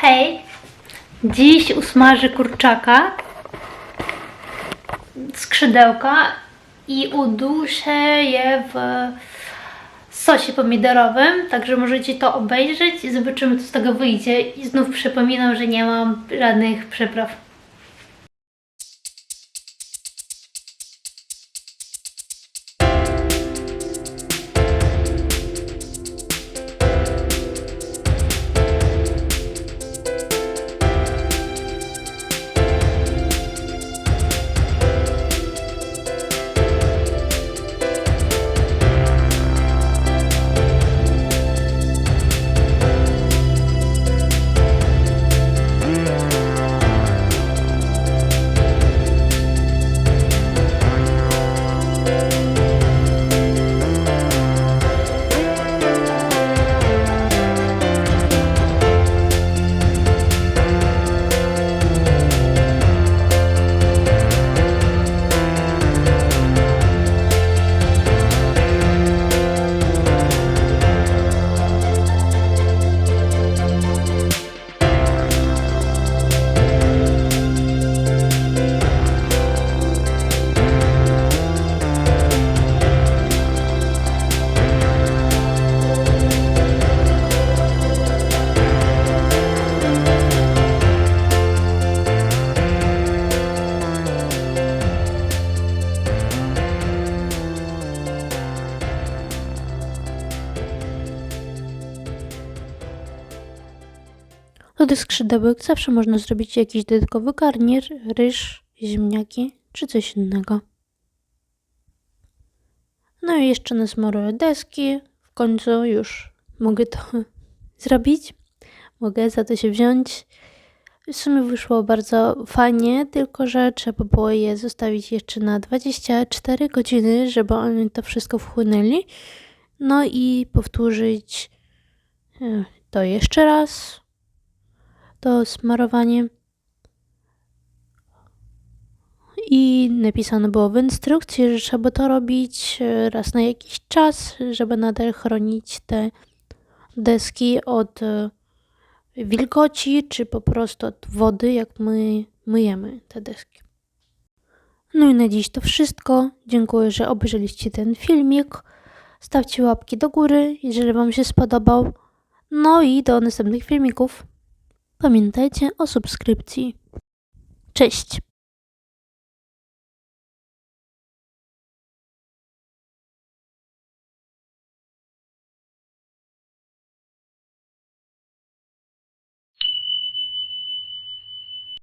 Hej, dziś usmażę kurczaka, skrzydełka i uduszę je w sosie pomidorowym, także możecie to obejrzeć i zobaczymy co z tego wyjdzie. I znów przypominam, że nie mam żadnych przypraw. Do skrzydełek zawsze można zrobić jakiś dodatkowy garnier, ryż, ziemniaki czy coś innego. No i jeszcze nasmaruję deski. W końcu już mogę to zrobić. Mogę za to się wziąć. W sumie wyszło bardzo fajnie, tylko że trzeba było je zostawić jeszcze na 24 godziny, żeby oni to wszystko wchłonęli. No i powtórzyć e, to jeszcze raz to smarowanie. I napisane było w instrukcji, że trzeba to robić e, raz na jakiś czas, żeby nadal chronić te deski od e, wilgoci, czy po prostu od wody, jak my myjemy te deski. No i na dziś to wszystko. Dziękuję, że obejrzeliście ten filmik. Stawcie łapki do góry, jeżeli Wam się spodobał. No i do następnych filmików. Pamiętajcie o subskrypcji. Cześć!